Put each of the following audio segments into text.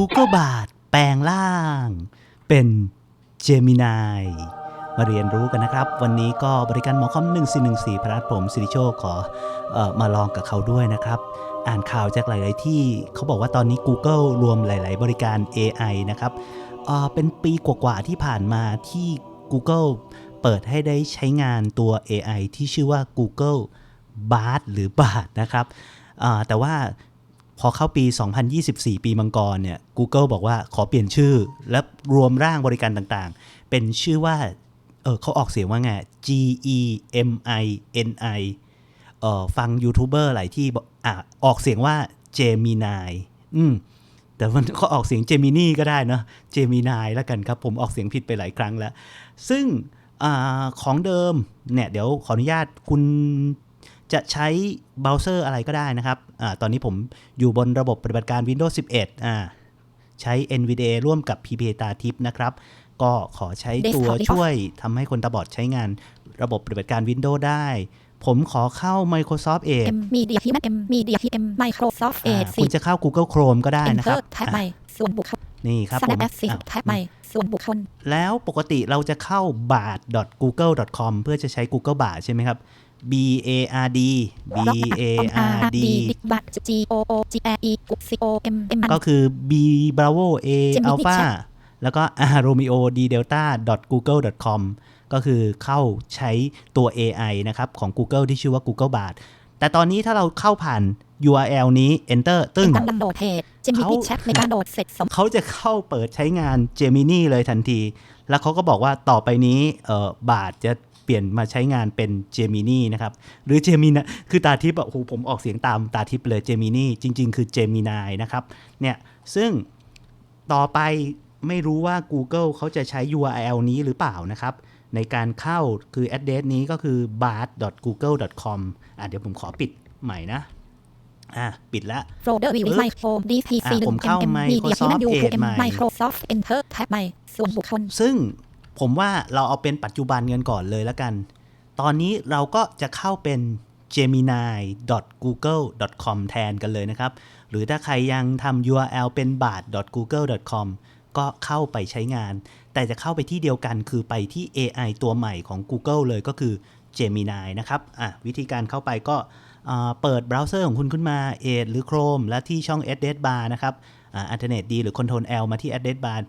Google Bard แปลงร่าง เป็น Gemini มาเรียนรู้กันนะครับ วันนี้ก็บริการหมอคอม1414 พระรัตผมสิริโชคขอออมาลองกับเขาด้วยนะครับ อ่านข่าวจากหลาย ๆ ที่เขาบอกว่าตอนนี้ Google รวมหลาย ๆ บริการ AI นะครับเเป็นปีกว่า ๆ ที่ผ่านมาที่ Google เปิดให้ได้ใช้งานตัว AI ที่ชื่อว่า Google Bard หรือ Bard นะครับแต่ว่า พอเข้าปี 2024 ปีมังกรเนี่ย Google บอกว่าขอเปลี่ยนชื่อ และรวมร่างบริการต่างๆ เป็นชื่อว่า เออเขาออกเสียงว่าไง G E M I N I เออฟังยูทูบเบอร์หลายที่บอกอะออกเสียงว่า Gemini อืมแต่มันก็ออกเสียง Gemini ก็ได้เนาะ Gemini แล้วกันครับ ผมออกเสียงผิดไปหลายครั้งแล้ว ซึ่งอของเดิมเนี่ยเดี๋ยวขออนุญาตคุณ จะใช้เบราว์เซอร์อะไรก็ได้นะครับอาตอนนี้ผมอยู่บนระบบปฏิบัติการ Windows 11อ่าใช้ NVDA ร่วมกับ PPA ตาทิพย์นะครับ ก็ขอใช้ตัว Desktop ช่วยทำให้คนตาบอดใช้งานระบบปฏิบัติการ Windows ได้ ผมขอเข้า Microsoft Edge M Media ที่ M Media ที่ M Microsoft อ่า Edge คุณจะเข้า Google Chrome ก็ได้นะครับ Enter แท็บใหม่ส่วนบุคคลนี่ครับผม Snap Access อะแท็บใหม่ส่วนบุคคล แล้วปกติเราจะเข้า bard.google.com เพื่อจะใช้ Google Bard ใช่ไหมครับ B A R D B A R D Big Bat G O O G R E C O M M ก็คือ B Bravo A Gemini Alpha Chat แล้วก็ R Romeo D Delta google.com ก็คือเข้าใช้ตัว AI นะครับ ของ Google ที่ชื่อว่า Google Bard แต่ตอนนี้ถ้าเราเข้าผ่าน URL นี้ Enter ตึ้งการดาวน์โหลดเพจ Gemini เขา Chat ในการโหลดเสร็จสมเขาจะเข้าเปิดใช้งาน Gemini เลยทันที แล้วเขาก็บอกว่าต่อไปนี้เอ่อบาทจะ เปลี่ยนมาใช้งานเป็น Gemini นะครับ หรือ Gemini คือตาทิพย์อะโอ้โหผมออกเสียงตามตาทิพย์เลย Gemini จริง ๆ คือ Gemini นะครับเนี่ยซึ่งต่อไปไม่รู้ว่า Google เขาจะใช้ URL นี้หรือเปล่านะครับ ในการเข้าคือ address นี้ก็คือ bard.google.com อะเดี๋ยวผมขอปิดใหม่นะอะปิดแล้ว Folder View ปึ๊บ My Home DPC อะผมเข้า1 M Media ที่ Microsoft นั่นอยู่ Edge M ใหม่ Microsoft Enter แท็บใหม่ส่วนบุคคลซึ่ง ผมว่าเราเอาเป็นปัจจุบันกันก่อนเลยแล้วกัน ตอนนี้เราก็จะเข้าเป็น gemini.google.com แทนกันเลยนะครับ หรือถ้าใครยังทำ URL เป็น bard.google.com ก็เข้าไปใช้งาน แต่จะเข้าไปที่เดียวกันคือไปที่ AI ตัวใหม่ของ Google เลยก็คือ Gemini นะครับอะวิธีการเข้าไปก็เปิดเบราว์เซอร์ของคุณขึ้นมา Edge หรือ Chrome และที่ช่อง address bar นะครับอ่า Alternate D หรือ Control L มาที่ address bar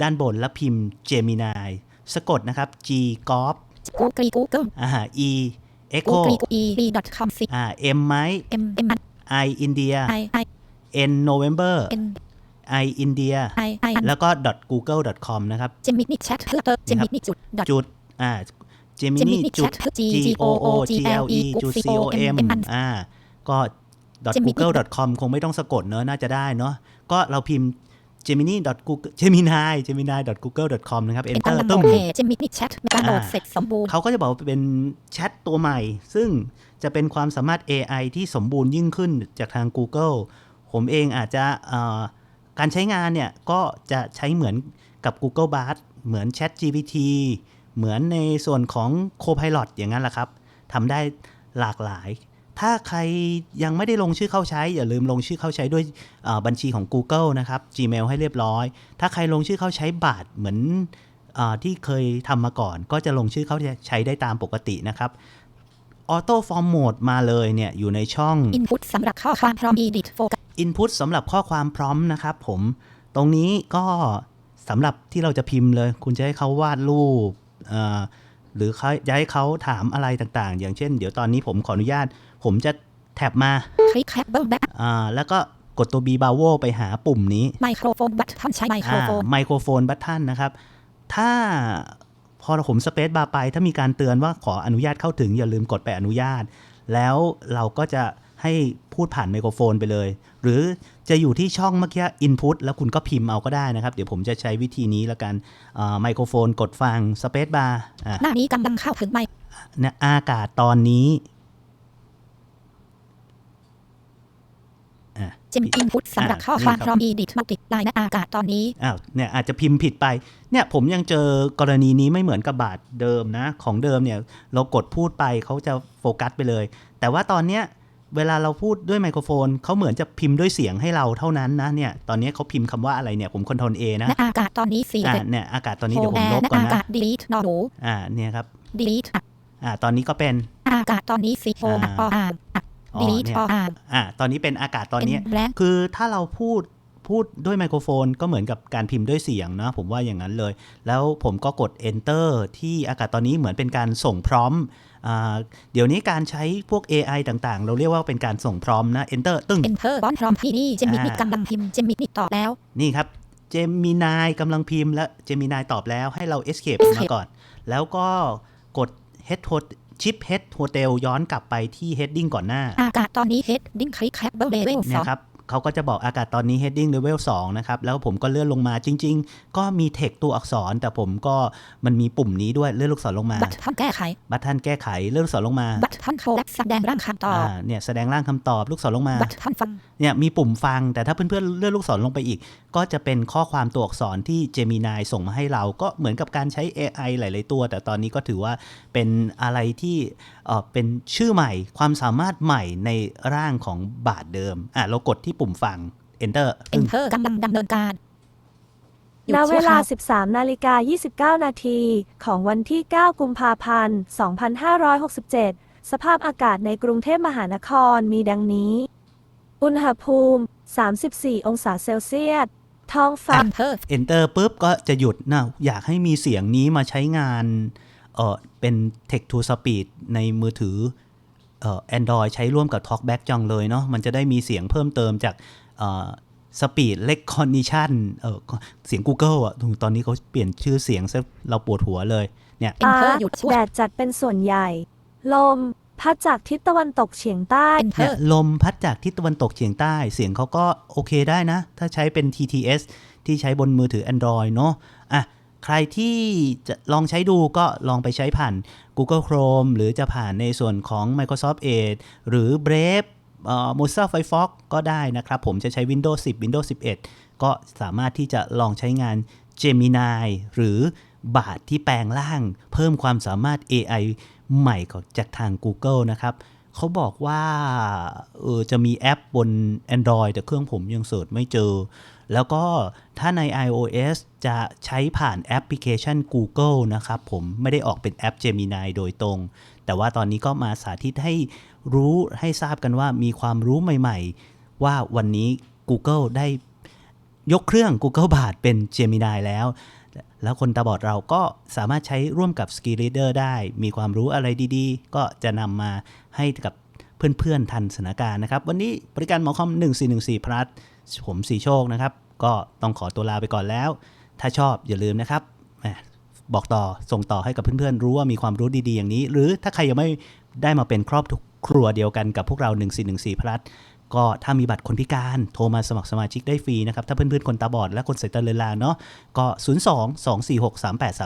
ด้านบนแล้วพิมพ์ Gemini สะกดนะครับ G g o p Google Google อ่า E Echo Google E B com C อ่า M ไม้ M M I India I I N November N I India I I แล้วก็ .google.com นะครับ Gemini Chat เพื่อเติม Gemini จุด dot จุดอ่า Gemini Gemini จุด Chat G G O O O O G G L L E E จุด C C O O M M อ่าก็ Gemini .google.com คงไม่ต้องสะกดเนอะน่าจะได้เนาะก็เราพิมพ์ gemini .google gemini gemini .google.com นะครับเป็น enter การดาวน์โหลตุ้ดมเพจ Gemini Chat ในการโหลดอ่าเสร็จสมบูรณ์เขาก็จะบอกว่าเป็นแชทตัวใหม่ ซึ่งจะเป็นความสามารถ AI ที่สมบูรณ์ยิ่งขึ้นจากทาง Google ผมเองอาจจะเอ่อการใช้งานเนี่ย ก็จะใช้เหมือนกับ Google Bard เหมือน Chat GPT เหมือนในส่วนของ Copilot อย่างนั้นแหละครับทำได้หลากหลาย ถ้าใครยังไม่ได้ลงชื่อเข้าใช้ อย่าลืมลงชื่อเข้าใช้ด้วยเอ่อบัญชีของ Google นะครับ Gmail ให้เรียบร้อย ถ้าใครลงชื่อเข้าใช้บาทเหมือนอ่าที่เคยทำมาก่อน ก็จะลงชื่อเขาใช้ได้ตามปกตินะครับออโต้ฟอร์มโหมดมาเลยเนี่ย อยู่ในช่อง Input สำหรับข้อความพร้อม Edit Focus Input สำหรับข้อความพร้อมนะครับผม ตรงนี้ก็สำหรับที่เราจะพิมพ์เลย คุณจะให้เขาวาดรูปอ่าหรือเขาจะให้เขาถามอะไรต่างๆ อย่างเช่น เดี๋ยวตอนนี้ผมขออนุญาต ผมจะแท็บมาคลิก Cable Back อ่าแล้วก็กดตัว B b a v o ไปหาปุ่มนี้ Microphone Button ใช้ Microphone ไมโครโฟนบัตทันนะครับ ถ้าพอผมสเปซบาร์ไป ถ้ามีการเตือนว่าขออนุญาตเข้าถึง อย่าลืมกดไปอนุญาต แล้วเราก็จะให้พูดผ่านไมโครโฟนไปเลย หรือจะอยู่ที่ช่องเมื่อกี้ Input แล้วคุณก็พิมพ์เอาก็ได้นะครับ เดี๋ยวผมจะใช้วิธีนี้แล้วกันไมโครโฟนกดฟังสเปซบาร์อะหน้านี้กำลังเข้าถึงไมนะอากาศตอนนี้ อะเจม Input สำหรับข้อความพร้อม Edit มาติดลายในอากาศตอนนี้อ้าวเนี่ยอาจจะพิมพ์ผิดไป เนี่ยผมยังเจอกรณีนี้ไม่เหมือนกับบาทเดิมนะ ของเดิมเนี่ยเรากดพูดไปเขาจะโฟกัสไปเลย แต่ว่าตอนเนี้ยเวลาเราพูดด้วยไมโครโฟนเขาเหมือนจะพิมพ์ด้วยเสียงให้เราเท่านั้นนะเนี่ยตอนนี้เขาพิมพ์คำว่าอะไรเนี่ยผมคอนโทรลเอนะณอากาศตอนนี้สี่อ่าเจ็ดเนี่ยอากาศตอนนี้โฮเดี๋ยวผแอมลร์บณก่อนอานะกาศ delete นอหนูอ่าเนี่ยครับ delete อะอ่าตอนนี้ก็เป็นอากาศตอนนี้สี่โฮอ่าออ่างอะอ๋อ delete เนี่ยออ่างอ่าตอนนี้เป็นอากาศตอนนี้เป็น blank คือถ้าเราพูดพูดด้วยไมโครโฟนก็เหมือนกับการพิมพ์ด้วยเสียงนะผมว่าอย่างนั้นเลย แล้วผมก็กด enter ที่อากาศตอนนี้เหมือนเป็นการส่งพร้อมอ่าเดี๋ยวนี้การใช้พวก AI ต่างๆ เราเรียกว่าเป็นการส่งพร้อมนะ enter ตึ้ง enter บอนพร้อมที่นี่เจมินิอ่ากำลังพิมพ์เจมินิตอบแล้ว นี่ครับ เจมินายกำลังพิมพ์และเจมินายตอบแล้วให้เรา escape ออกมาก่อน แล้วก็กด head hot- chip head hotel ย้อนกลับไปที่ heading ก่อนหน้า อากาศตอนนี้ heading click cap level สเนี่อยงครับ เขาก็จะบอกอากาศตอนนี้ heading level 2 นะครับ แล้วผมก็เลื่อนลงมาจริง ๆ ก็มีเทคตัวอักษร แต่ผมก็มันมีปุ่มนี้ด้วยเลื่อนลูกศรลงมา บัตรท่านแก้ไข บัตทันแก้ไขเลื่อนลูกศรลงมา บัตรท่านโชว์และแสดงร่างคำตอบอ่าเนี่ยแสดงร่างคำตอบลูกศรลงมา บัตรท่านฟัง เนี่ยมีปุ่มฟัง แต่ถ้าเพื่อนๆเลื่อนลูกศรลงไปอีก ก็จะเป็นข้อความตัวอักษรที่ Gemini ส่งมาให้เรา ก็เหมือนกับการใช้ AI หลาย ๆ ตัว แต่ตอนนี้ก็ถือว่าเป็นอะไรที่เอ่อเป็นชื่อใหม่ ความสามารถใหม่ในร่างของบาทเดิมอะเรากดที่ปุ่มฟัง enter ปึ้ง enter กำลังดำเนินการหยุดณชั่เววคลาราว13 นาฬิกา 29 นาทีของวันที่ 9 กุมภาพันธ์ 2567 สภาพอากาศในกรุงเทพมหานครมีดังนี้ อุณหภูมิ 34 องศาเซลเซียส ท้องฟ้า enter enter ปุ๊บก็จะหยุดนะอยากให้มีเสียงนี้มาใช้งานเออเป็น text to speech ในมือถือ เอ่อ Android ใช้ร่วมกับ TalkBack จังเลยเนาะมันจะได้มีเสียงเพิ่มเติมจากเอ่อ Speed Recognition เออเสียง Google อะตอนนี้เขาเปลี่ยนชื่อเสียงซะเราปวดหัวเลยเนี่ย enter หยุดชั่วแดดจัดเป็นส่วนใหญ่ ลมพัดจากทิศตะวันตกเฉียงใต้เนี่ย enter ลมพัดจากทิศตะวันตกเฉียงใต้ เสียงเขาก็โอเคได้นะ ถ้าใช้เป็น TTS ที่ใช้บนมือถือ Android เนาะอะ ใครที่จะลองใช้ดูก็ลองไปใช้ผ่าน Google Chrome หรือจะผ่านในส่วนของ Microsoft Edge หรือ Brave เอ่อ Mozilla Firefox ก็ได้นะครับ ผมจะใช้ Windows 10 Windows 11 ก็สามารถที่จะลองใช้งาน Gemini หรือบาทที่แปลงร่าง เพิ่มความสามารถ AI ใหม่ของจากทาง Google นะครับ เขาบอกว่าเออจะมีแอปบน Android แต่เครื่องผมยังเสิร์ชไม่เจอ แล้วก็ถ้าใน iOS จะใช้ผ่านแอปพลิเคชัน Google นะครับผมไม่ได้ออกเป็นแอป Gemini โดยตรง แต่ว่าตอนนี้ก็มาสาธิตให้รู้ให้ทราบกันว่ามีความรู้ใหม่ๆ ว่าวันนี้ Google ได้ยกเครื่อง Google บาทเป็น Gemini แล้ว แล้วคนตาบอดเราก็สามารถใช้ร่วมกับ Skill Reader ได้ มีความรู้อะไรดีๆ ก็จะนำมาให้กับเพื่อนๆทันสถานการณ์นะครับ วันนี้บริการหมอคอม 1414พลัสผมสีโชคนะครับ ก็ต้องขอตัวลาไปก่อนแล้ว ถ้าชอบอย่าลืมนะครับบอกต่อส่งต่อให้กับเพื่อนๆ รู้ว่ามีความรู้ดีๆ อย่างนี้ หรือถ้าใครยังไม่ได้มาเป็นครอบครัวเดียวกันกับพวกเรา 1414พลัส ก็ถ้ามีบัตรคนพิการโทรมาสมัครสมาชิกได้ฟรีนะครับ ถ้าเพื่อนๆ คนตาบอดและคนสายตาเลือนลางเนาะก็ 02 246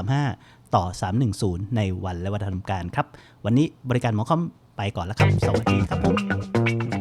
3835 ต่อ 310 ในวันและวันทำการครับ วันนี้บริการหมอคอมไปก่อนแล้วครับ สวัสดีครับผม